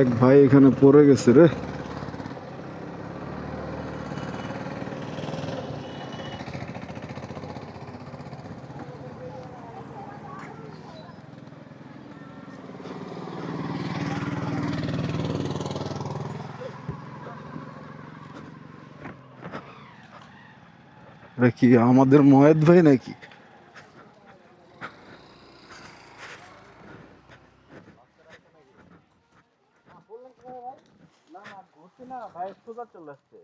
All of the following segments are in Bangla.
এক ভাই এখানে পড়ে গেছে রে। কি আমাদের ময়েদ ভাই নাকি? না না ভাই সোজা চলে আসছে।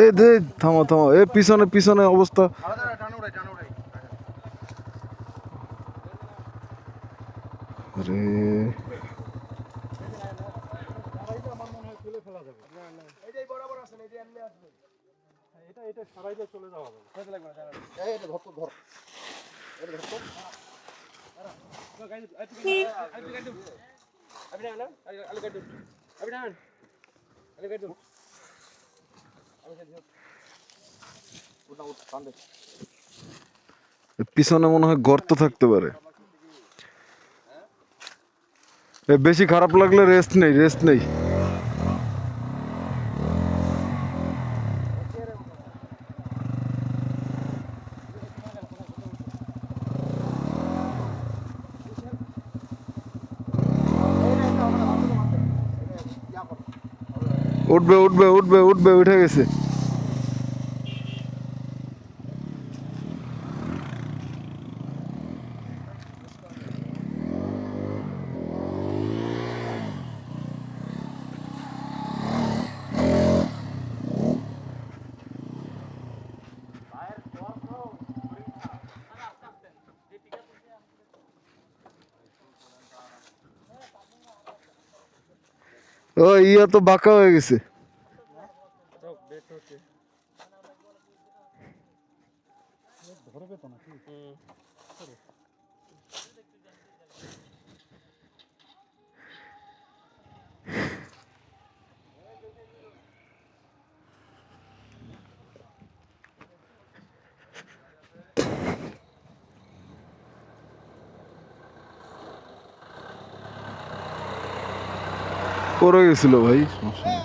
এই দে থামো থামো। এ পিছনে পিছনে অবস্থা। আরে। এটা এটা সারাই চলে যাওয়া যাবে এ পিছনে মনে হয় গর্ত থাকতে পারে। বেশি খারাপ লাগলে রেস্ট নেই রেস্ট নেই। উঠবে উঠবে উঠবে উঠবে উঠে গেছে। ও ইয়া তো বাঁকা হয়ে গেছে। ধরবে তো নাকি? পড়ে গেছিল ভাই সমস্যা নেই।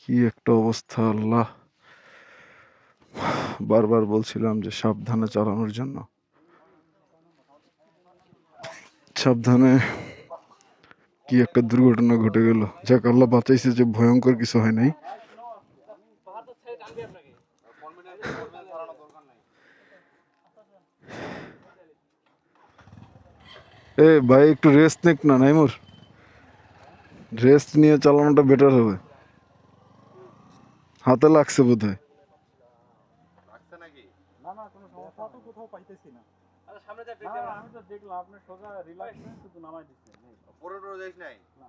কি একটা অবস্থা আল্লাহ বারবার বলছিলাম যে সাবধানে চালানোর জন্য। সাবধানে কি একটা দুর্ঘটনা ঘটে গেল। যাক, আল্লাহ বাঁচাইছে যে ভয়ঙ্কর কিছু হয় নাই। এ ভাই, একটু রেস্ট নিক না, নাইমুর। রেস্ট নিয়ে চালানোটা বেটার হবে। হাতে লাগছে বোধ হয় না না কোনো সমস্যা তো কোথাও পাইতেছি না। না, আমি তো দেখলাম আপনি সোজা রিল্যাক্স শুধু নামাই দিচ্ছেন না।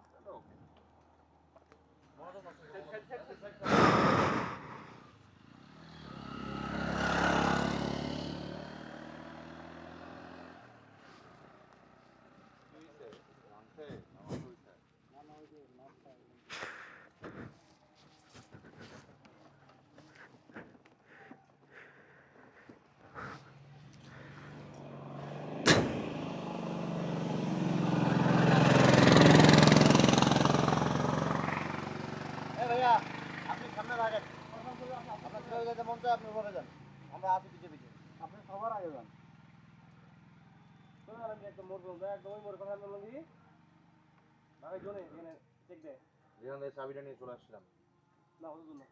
আপনার যেতে মন চায় আপনি উপরে যান আমরা আছি পিছিয়ে পিছিয়ে আপনি সবার আগে যান চলে আমি একদম মোড় পর্যন্ত একদম ওই কথা বললাম কি ভাই জোনে এখানে চেক দে যেখান থেকে চাবিটা নিয়ে চলে আসছিলাম না হতো না